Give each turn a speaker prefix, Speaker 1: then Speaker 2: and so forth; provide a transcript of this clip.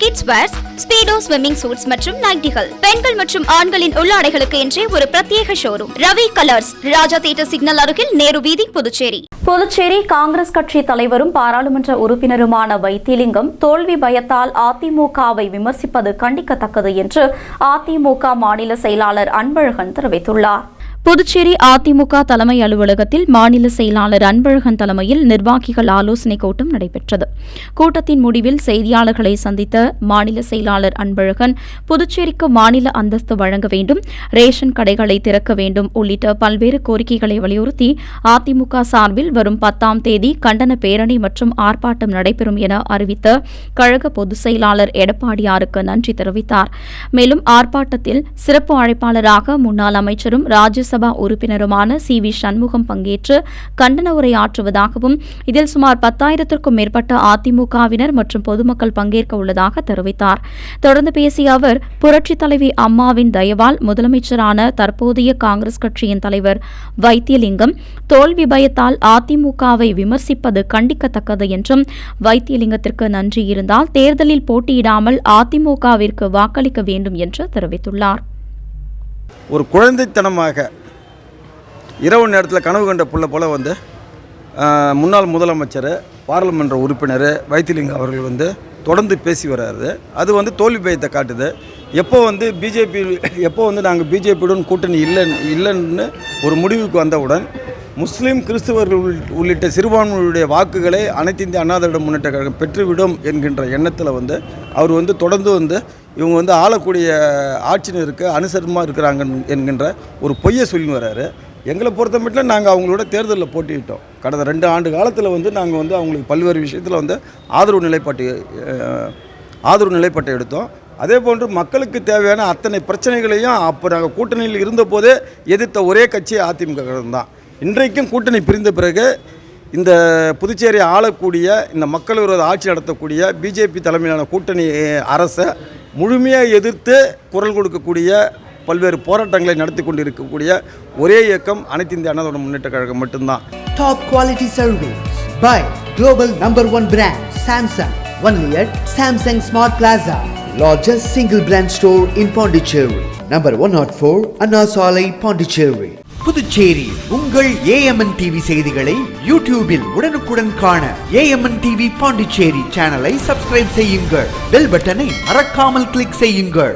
Speaker 1: kids wears Speedo swimming suits மற்றும் நைட்டிகள் பெண்கள் மற்றும் ஆண்களின் உள்ளாடைகளுக்கு என்றே ஒரு பிரத்யேக showroom Ravi colours Raja theatre signal அருகில் நேரு வீதி புதுச்சேரி.
Speaker 2: புதுச்சேரி காங்கிரஸ் கட்சி தலைவரும் பாராளுமன்ற உறுப்பினருமான வைத்திலிங்கம் தோல்வி பயத்தால் அதிமுகவை விமர்சிப்பது கண்டிக்கத்தக்கது என்று அதிமுக மாநில செயலாளர் அன்பழகன் தெரிவித்துள்ளார். புதுச்சேரி அதிமுக தலைமை அலுவலகத்தில் மாநில செயலாளர் அன்பழகன் தலைமையில் நிர்வாகிகள் ஆலோசனைக் கூட்டம் நடைபெற்றது. கூட்டத்தின் முடிவில் செய்தியாளர்களை சந்தித்த மாநில செயலாளர் அன்பழகன் புதுச்சேரிக்கு மாநில அந்தஸ்து வழங்க வேண்டும் ரேஷன் கடைகளை திறக்க வேண்டும் உள்ளிட்ட பல்வேறு கோரிக்கைகளை வலியுறுத்தி அதிமுக சார்பில் வரும் பத்தாம் தேதி கண்டன பேரணி மற்றும் ஆர்ப்பாட்டம் நடைபெறும் என அறிவித்த கழக பொதுச் செயலாளர் எடப்பாடியாருக்கு நன்றி தெரிவித்தார். மேலும் ஆர்ப்பாட்டத்தில் சிறப்பு அழைப்பாளராக முன்னாள் அமைச்சரும் ராஜ்யசபா உறுப்பினருமான சி வி சண்முகம் பங்கேற்று கண்டன உரையாற்றுவதாகவும் இதில் சுமார் பத்தாயிரத்திற்கும் மேற்பட்ட அதிமுகவினர் மற்றும் பொதுமக்கள் பங்கேற்க உள்ளதாக தெரிவித்தார். தொடர்ந்து பேசிய அவர் புரட்சித் தலைவி அம்மாவின் தயவால் முதலமைச்சரான தற்போதைய காங்கிரஸ் கட்சியின் தலைவர் வைத்தியலிங்கம் தோல்வி பயத்தால் அதிமுகவை விமர்சிப்பது கண்டிக்கத்தக்கது என்றும் வைத்தியலிங்கத்திற்கு நன்றி இருந்தால் தேர்தலில் போட்டியிடாமல் அதிமுகவிற்கு வாக்களிக்க வேண்டும் என்று தெரிவித்துள்ளார்.
Speaker 3: ஒரு குழந்தைத்தனமாக இரவு நேரத்தில் கனவு கண்ட புள்ள போல் வந்து முன்னாள் முதலமைச்சர் பாராளுமன்ற உறுப்பினர் வைத்திலிங்கம் அவர்கள் வந்து தொடர்ந்து பேசி வர்றாரு அது வந்து தோல்வி பயத்தை காட்டுது. எப்போ வந்து பிஜேபி எப்போ வந்து நாங்கள் பிஜேபியுடன் கூட்டணி இல்லை இல்லைன்னு ஒரு முடிவுக்கு வந்தவுடன் முஸ்லீம் கிறிஸ்துவர்கள் உள்- உள்ளிட்ட சிறுபான்மையுடைய வாக்குகளை அனைத்து இந்திய அண்ணா முன்னேற்ற கழகம் பெற்றுவிடும் என்கின்ற எண்ணத்தில் வந்து அவர் வந்து தொடர்ந்து வந்து இவங்க வந்து ஆளக்கூடிய ஆட்சியினருக்கு அனுசரமாக இருக்கிறாங்க என்கின்ற ஒரு பொய்யை சொல்லி வர்றாரு எங்களை பொறுத்த மட்டும் நாங்கள் அவங்களோட தேர்தலில் போட்டியிட்டோம். கடந்த ரெண்டு ஆண்டு காலத்தில் வந்து நாங்கள் வந்து அவங்களுக்கு பல்வேறு விஷயத்தில் வந்து ஆதரவு நிலைப்பாட்டு ஆதரவு நிலைப்பாட்டை எடுத்தோம். அதே போன்று மக்களுக்கு தேவையான அத்தனை பிரச்சனைகளையும் அப்போ நாங்கள் கூட்டணியில் இருந்தபோதே எதிர்த்த ஒரே கட்சி அதிமுக தான். இன்றைக்கும் கூட்டணி பிரிந்த பிறகு இந்த புதுச்சேரி ஆளக்கூடிய இந்த மக்கள் விரோத ஆட்சி நடத்தக்கூடிய பிஜேபி தலைமையிலான கூட்டணி அரசை முழுமையாக எதிர்த்து குரல் கொடுக்கக்கூடிய பல்வேறு போராட்டங்களை நடத்தி கொண்டு இருக்கக்கூடிய ஒரே இயக்கம் அனைத்து இந்திய அண்ணா திராவிட முன்னேற்ற கழகம் மட்டும்தான்
Speaker 4: Top quality service by global number one brand Samsung. Only at Samsung Smart Plaza, largest single brand store in Pondicherry. Number 104 Anna Salai, Pondicherry. Puducherry உங்கள் ஏஎம்என் டிவி செய்திகளை யூடியூபில் உடனுக்குடன் காண ஏஎம்என் டிவி பாண்டிச்சேரி சேனலை சப்ஸ்கிரைப் செய்யுங்கள் பெல் பட்டனை மறக்காமல் கிளிக் செய்யுங்கள்